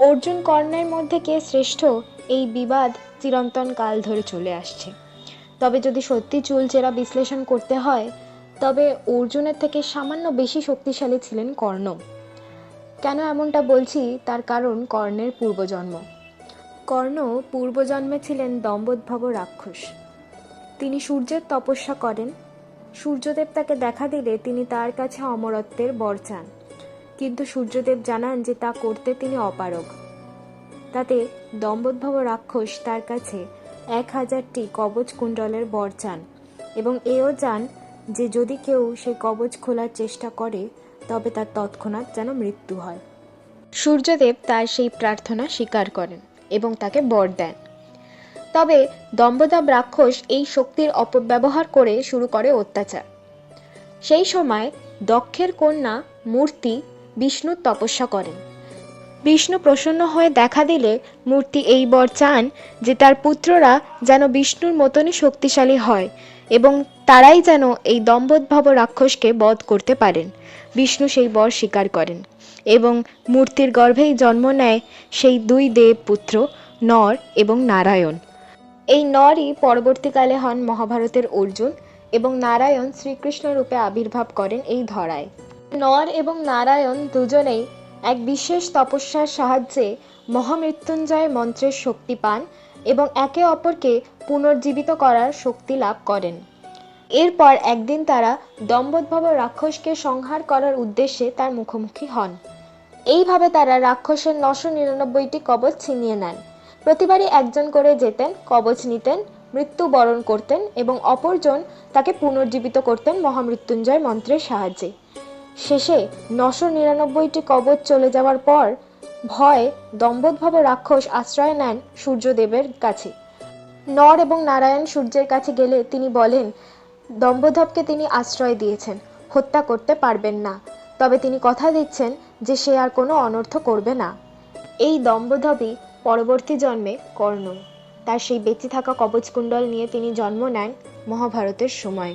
অর্জুন কর্ণের মধ্যে কে শ্রেষ্ঠ, এই বিবাদ চিরন্তন কাল ধরে চলে আসছে। তবে যদি সত্যি চুলচেরা বিশ্লেষণ করতে হয়, তবে অর্জুনের থেকে সামান্য বেশি শক্তিশালী ছিলেন কর্ণ। কেন এমনটা বলছি? তার কারণ কর্ণের পূর্বজন্ম। কর্ণ পূর্বজন্মে ছিলেন দম্বোদ্ভব রাক্ষস। তিনি সূর্যের তপস্যা করেন। সূর্যদেব তাকে দেখা দিলে তিনি তার কাছে অমরত্বের বর চান। কিন্তু সূর্যদেব জানান যে তা করতে তিনি অপারগ। তাতে দম্বোদ্ভব রাক্ষস তার কাছে এক হাজারটি কবচ কুণ্ডলের বর চান এবং এও চান যে যদি কেউ সেই কবচ খোলার চেষ্টা করে, তবে তার তৎক্ষণাৎ যেন মৃত্যু হয়। সূর্যদেব তার সেই প্রার্থনা স্বীকার করেন এবং তাকে বর দেন। তবে দম্বদাব রাক্ষস এই শক্তির অপব্যবহার করে শুরু করে অত্যাচার। সেই সময় দক্ষের কন্যা মূর্তি বিষ্ণুর তপস্যা করেন। বিষ্ণু প্রসন্ন হয়ে দেখা দিলে মূর্তি এই বর চান যে তার পুত্ররা যেন বিষ্ণুর মতনই শক্তিশালী হয় এবং তারাই যেন এই দম্বোদ্ভব রাক্ষসকে বধ করতে পারেন। বিষ্ণু সেই বর স্বীকার করেন এবং মূর্তির গর্ভেই জন্ম নেয় সেই দুই দেব পুত্র নর এবং নারায়ণ। এই নরই পরবর্তীকালে হন মহাভারতের অর্জুন এবং নারায়ণ শ্রীকৃষ্ণ রূপে আবির্ভাব করেন এই ধরায়। নর এবং নারায়ণ দুজনেই এক বিশেষ তপস্যার সাহায্যে মহামৃত্যুঞ্জয় মন্ত্রের শক্তি পান এবং একে অপরকে পুনর্জীবিত করার শক্তি লাভ করেন। এরপর একদিন তারা দম্বোদ্ভব রাক্ষসকে সংহার করার উদ্দেশ্যে তার মুখোমুখি হন। এইভাবে তারা রাক্ষসের নশো নিরানব্বইটি কবচ ছিনিয়ে নেন। প্রতিবারই একজন করে যেতেন, কবচ নিতেন, মৃত্যুবরণ করতেন এবং অপরজন তাকে পুনর্জীবিত করতেন মহামৃত্যুঞ্জয় মন্ত্রের সাহায্যে। শেষে নশো নিরানব্বইটি কবচ চলে যাওয়ার পর ভয় দম্বোদ্ভব রাক্ষস আশ্রয় নেন সূর্যদেবের কাছে। নর এবং নারায়ণ সূর্যের কাছে গেলে তিনি বলেন দম্বোধবকে তিনি আশ্রয় দিয়েছেন, হত্যা করতে পারবেন না। তবে তিনি কথা দিচ্ছেন যে সে আর কোনো অনর্থ করবে না। এই দম্বোধবই পরবর্তী জন্মে কর্ণ। তার সেই বেঁচে থাকা কবচকুণ্ডল নিয়ে তিনি জন্ম নেন মহাভারতের সময়।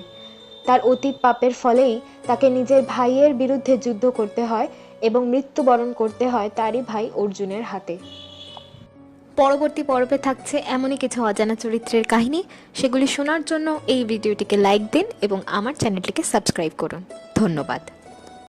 তার অতীত পাপের ফলেই তাকে নিজের ভাইয়ের বিরুদ্ধে যুদ্ধ করতে হয় এবং মৃত্যুবরণ করতে হয় তারই ভাই অর্জুনের হাতে। পরবর্তী পর্বে থাকছে এমনই কিছু অজানা চরিত্রের কাহিনী। সেগুলি শোনার জন্য এই ভিডিওটিকে লাইক দিন এবং আমার চ্যানেলটিকে সাবস্ক্রাইব করুন। ধন্যবাদ।